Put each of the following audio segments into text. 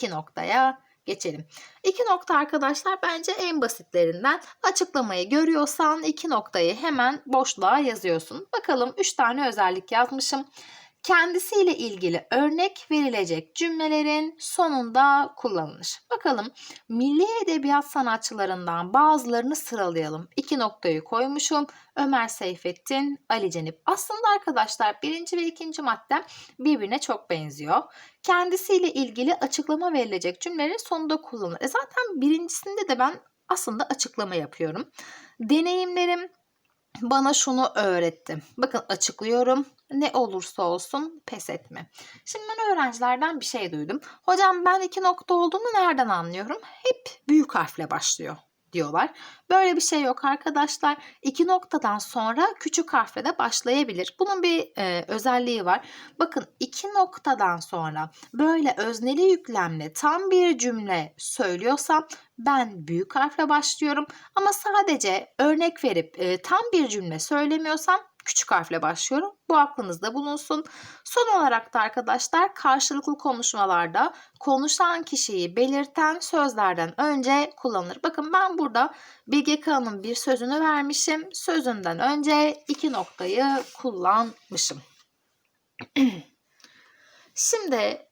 iki noktaya geçelim. İki nokta arkadaşlar bence en basitlerinden. Açıklamayı görüyorsan iki noktayı hemen boşluğa yazıyorsun. Bakalım üç tane özellik yazmışım. Kendisiyle ilgili örnek verilecek cümlelerin sonunda kullanılır. Bakalım milli edebiyat sanatçılarından bazılarını sıralayalım. İki noktayı koymuşum. Ömer Seyfettin, Ali Cenip. Aslında arkadaşlar birinci ve ikinci madde birbirine çok benziyor. Kendisiyle ilgili açıklama verilecek cümlelerin sonunda kullanılır. E zaten birincisinde de ben aslında açıklama yapıyorum. Deneyimlerim bana şunu öğretti. Bakın açıklıyorum. Ne olursa olsun pes etme. Şimdi ben öğrencilerden bir şey duydum. Hocam ben iki nokta olduğunu nereden anlıyorum? Hep büyük harfle başlıyor diyorlar. Böyle bir şey yok arkadaşlar. İki noktadan sonra küçük harfle de başlayabilir. Bunun bir e, özelliği var. Bakın iki noktadan sonra böyle özneli yüklemli tam bir cümle söylüyorsam ben büyük harfle başlıyorum. Ama sadece örnek verip e, tam bir cümle söylemiyorsam küçük harfle başlıyorum. Bu aklınızda bulunsun. Son olarak da arkadaşlar karşılıklı konuşmalarda konuşan kişiyi belirten sözlerden önce kullanılır. Bakın ben burada Bilge Kağan'ın bir sözünü vermişim. Sözünden önce iki noktayı kullanmışım. Şimdi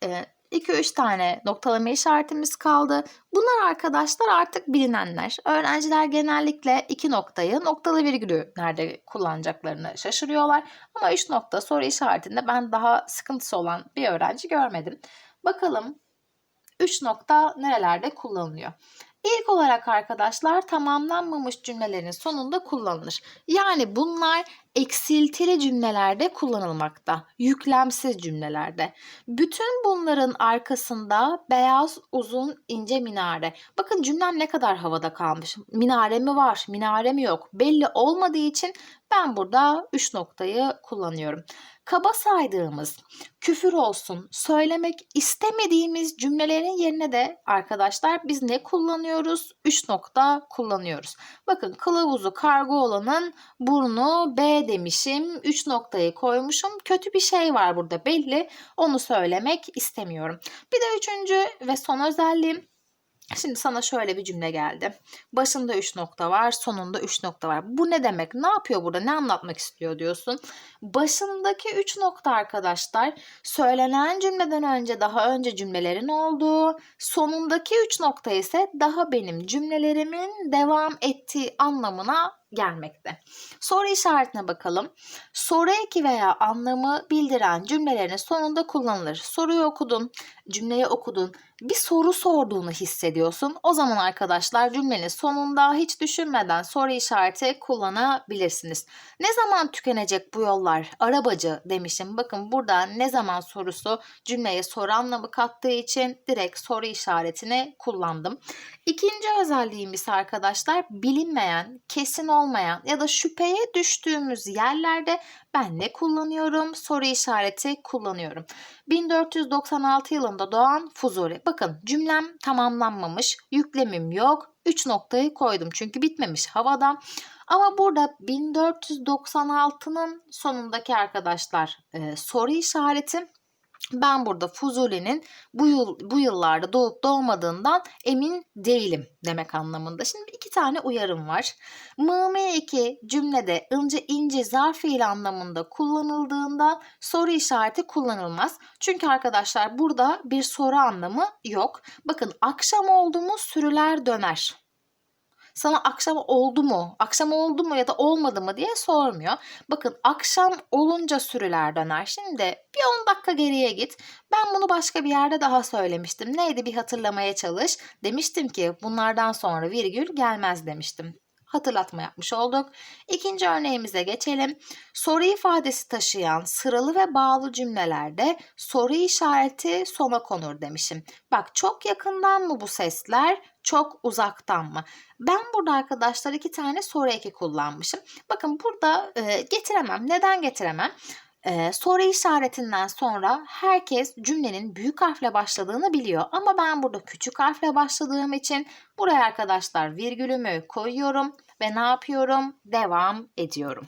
2-3 tane noktalama işaretimiz kaldı. Bunlar arkadaşlar artık bilinenler. Öğrenciler genellikle iki noktayı noktalı virgülü nerede kullanacaklarını şaşırıyorlar. Ama 3 nokta soru işaretinde ben daha sıkıntısı olan bir öğrenci görmedim. Bakalım 3 nokta nerelerde kullanılıyor? İlk olarak arkadaşlar tamamlanmamış cümlelerin sonunda kullanılır. Yani bunlar eksiltili cümlelerde kullanılmakta. Yüklemsiz cümlelerde. Bütün bunların arkasında beyaz uzun ince minare. Bakın cümlem ne kadar havada kalmış. Minare mi var, minare mi yok belli olmadığı için ben burada 3 noktayı kullanıyorum. Kaba saydığımız küfür olsun, söylemek istemediğimiz cümlelerin yerine de arkadaşlar biz ne kullanıyoruz? 3 nokta kullanıyoruz. Bakın kılavuzu kargo olanın burnu B demişim. 3 noktayı koymuşum. Kötü bir şey var burada belli. Onu söylemek istemiyorum. Bir de üçüncü ve son özelliğim Şimdi sana şöyle bir cümle geldi. Başında 3 nokta var, sonunda 3 nokta var. Bu ne demek? Ne yapıyor burada? Ne anlatmak istiyor diyorsun? Başındaki 3 nokta arkadaşlar söylenen cümleden önce daha önce cümlelerin olduğu, sonundaki 3 nokta ise daha benim cümlelerimin devam ettiği anlamına gelmekte. Soru işaretine bakalım. Soru eki veya anlamı bildiren cümlelerin sonunda kullanılır. Soruyu okudun, cümleyi okudun, bir soru sorduğunu hissediyorsun. O zaman arkadaşlar cümlenin sonunda hiç düşünmeden soru işareti kullanabilirsiniz. Ne zaman tükenecek bu yollar? Arabacı demişim. Bakın burada ne zaman sorusu cümleye soru anlamı kattığı için direkt soru işaretini kullandım. İkinci özelliğim ise arkadaşlar bilinmeyen, kesin olmayan ya da şüpheye düştüğümüz yerlerde ben ne kullanıyorum? Soru işareti kullanıyorum. 1496 yılında doğan Fuzuli. Bakın cümlem tamamlanmamış, yüklemim yok. 3 noktayı koydum çünkü bitmemiş havada. Ama burada 1496'nın sonundaki arkadaşlar e, soru işareti ben burada Fuzuli'nin bu yıl bu yıllarda doğup doğmadığından emin değilim demek anlamında. Şimdi iki tane uyarım var. MM2 cümlede ince ince zarf fiil anlamında kullanıldığında soru işareti kullanılmaz. Çünkü arkadaşlar burada bir soru anlamı yok. Bakın akşam oldu mu sürüler döner sana akşam oldu mu, akşam oldu mu ya da olmadı mı diye sormuyor. Bakın akşam olunca sürüler döner. Şimdi bir 10 dakika geriye git. Ben bunu başka bir yerde daha söylemiştim. Neydi bir hatırlamaya çalış. Demiştim ki bunlardan sonra virgül gelmez demiştim hatırlatma yapmış olduk. İkinci örneğimize geçelim. Soru ifadesi taşıyan sıralı ve bağlı cümlelerde soru işareti sona konur demişim. Bak çok yakından mı bu sesler, çok uzaktan mı? Ben burada arkadaşlar iki tane soru eki kullanmışım. Bakın burada e, getiremem. Neden getiremem? Ee, soru işaretinden sonra herkes cümlenin büyük harfle başladığını biliyor. Ama ben burada küçük harfle başladığım için buraya arkadaşlar virgülümü koyuyorum ve ne yapıyorum? Devam ediyorum.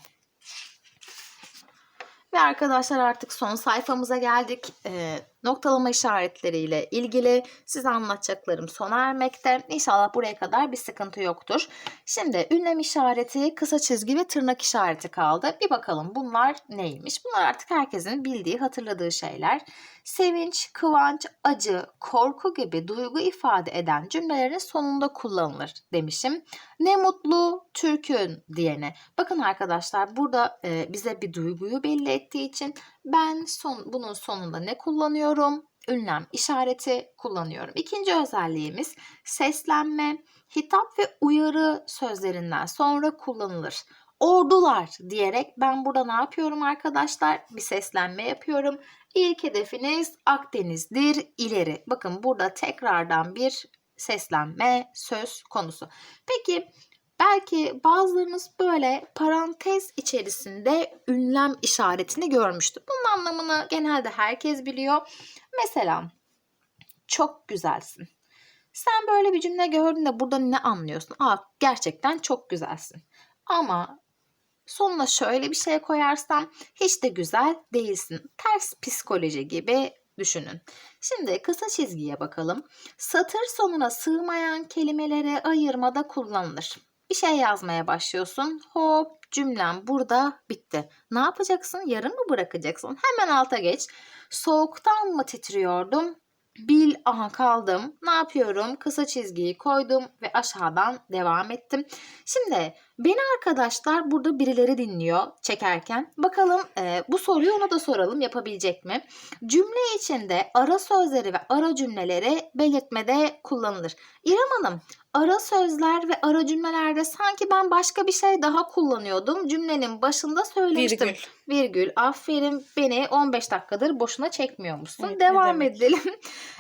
Ve arkadaşlar artık son sayfamıza geldik. Ee, noktalama işaretleriyle ilgili size anlatacaklarım sona ermekte. İnşallah buraya kadar bir sıkıntı yoktur. Şimdi ünlem işareti, kısa çizgi ve tırnak işareti kaldı. Bir bakalım bunlar neymiş? Bunlar artık herkesin bildiği, hatırladığı şeyler. Sevinç, kıvanç, acı, korku gibi duygu ifade eden cümlelerin sonunda kullanılır demişim. Ne mutlu Türk'ün diyene. Bakın arkadaşlar burada e, bize bir duyguyu belli ettiği için ben son, bunun sonunda ne kullanıyorum? Ünlem işareti kullanıyorum. İkinci özelliğimiz seslenme, hitap ve uyarı sözlerinden sonra kullanılır. Ordular diyerek ben burada ne yapıyorum arkadaşlar? Bir seslenme yapıyorum. İlk hedefiniz Akdeniz'dir ileri. Bakın burada tekrardan bir seslenme söz konusu. Peki belki bazılarınız böyle parantez içerisinde ünlem işaretini görmüştür. Bunun anlamını genelde herkes biliyor. Mesela çok güzelsin. Sen böyle bir cümle gördüğünde burada ne anlıyorsun? Aa gerçekten çok güzelsin. Ama sonuna şöyle bir şey koyarsam hiç de güzel değilsin. Ters psikoloji gibi düşünün. Şimdi kısa çizgiye bakalım. Satır sonuna sığmayan kelimeleri ayırmada kullanılır. Bir şey yazmaya başlıyorsun. Hop cümlem burada bitti. Ne yapacaksın? Yarım mı bırakacaksın? Hemen alta geç. Soğuktan mı titriyordum? Bil aha kaldım. Ne yapıyorum? Kısa çizgiyi koydum ve aşağıdan devam ettim. Şimdi beni arkadaşlar burada birileri dinliyor çekerken. Bakalım e, bu soruyu ona da soralım yapabilecek mi? Cümle içinde ara sözleri ve ara cümleleri belirtmede kullanılır. İrem Hanım ara sözler ve ara cümlelerde sanki ben başka bir şey daha kullanıyordum. Cümlenin başında söylemiştim. Virgül. Virgül. Aferin beni 15 dakikadır boşuna çekmiyormuşsun. Evet, Devam edelim.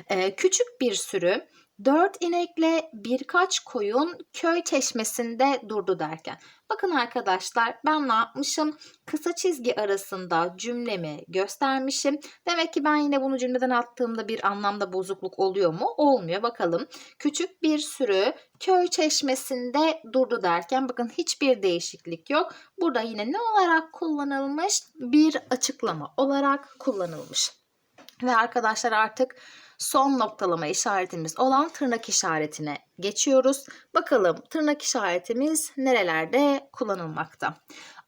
Ee, küçük bir sürü dört inekle birkaç koyun köy çeşmesinde durdu derken. Bakın arkadaşlar ben ne yapmışım? Kısa çizgi arasında cümlemi göstermişim. Demek ki ben yine bunu cümleden attığımda bir anlamda bozukluk oluyor mu? Olmuyor. Bakalım. Küçük bir sürü köy çeşmesinde durdu derken bakın hiçbir değişiklik yok. Burada yine ne olarak kullanılmış? Bir açıklama olarak kullanılmış. Ve arkadaşlar artık son noktalama işaretimiz olan tırnak işaretine geçiyoruz. Bakalım tırnak işaretimiz nerelerde kullanılmakta?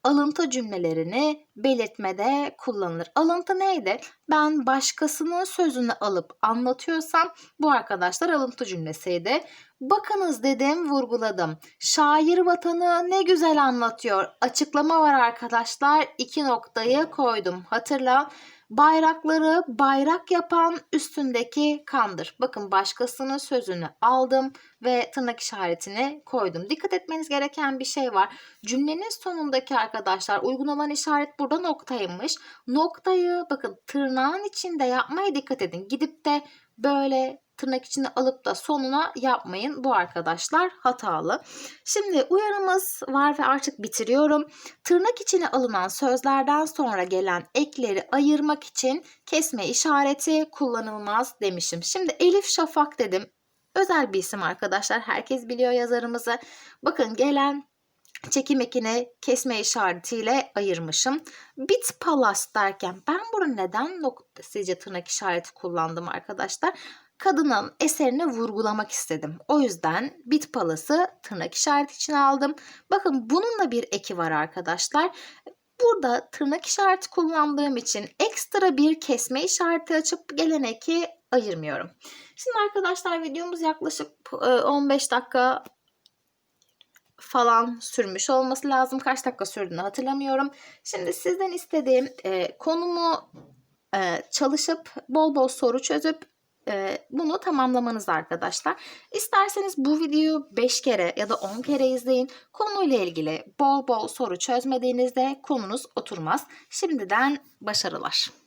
Alıntı cümlelerini belirtmede kullanılır. Alıntı neydi? Ben başkasının sözünü alıp anlatıyorsam bu arkadaşlar alıntı cümlesiydi. Bakınız dedim vurguladım. Şair vatanı ne güzel anlatıyor. Açıklama var arkadaşlar. İki noktayı koydum. Hatırla. Bayrakları bayrak yapan üstündeki kandır. Bakın başkasının sözünü aldım ve tırnak işaretini koydum. Dikkat etmeniz gereken bir şey var. Cümlenin sonundaki arkadaşlar uygun olan işaret burada noktaymış. Noktayı bakın tırnağın içinde yapmaya dikkat edin. Gidip de böyle tırnak içine alıp da sonuna yapmayın. Bu arkadaşlar hatalı. Şimdi uyarımız var ve artık bitiriyorum. Tırnak içine alınan sözlerden sonra gelen ekleri ayırmak için kesme işareti kullanılmaz demişim. Şimdi Elif Şafak dedim. Özel bir isim arkadaşlar. Herkes biliyor yazarımızı. Bakın gelen çekim ekini kesme işaretiyle ayırmışım. Bit palas derken ben burada neden nokta sizce tırnak işareti kullandım arkadaşlar? Kadının eserini vurgulamak istedim. O yüzden bit palası tırnak işareti için aldım. Bakın bunun da bir eki var arkadaşlar. Burada tırnak işareti kullandığım için ekstra bir kesme işareti açıp gelen eki ayırmıyorum. Şimdi arkadaşlar videomuz yaklaşık e, 15 dakika falan sürmüş olması lazım. Kaç dakika sürdüğünü hatırlamıyorum. Şimdi sizden istediğim e, konumu e, çalışıp bol bol soru çözüp e, bunu tamamlamanız arkadaşlar. İsterseniz bu videoyu 5 kere ya da 10 kere izleyin. Konuyla ilgili bol bol soru çözmediğinizde konunuz oturmaz. Şimdiden başarılar.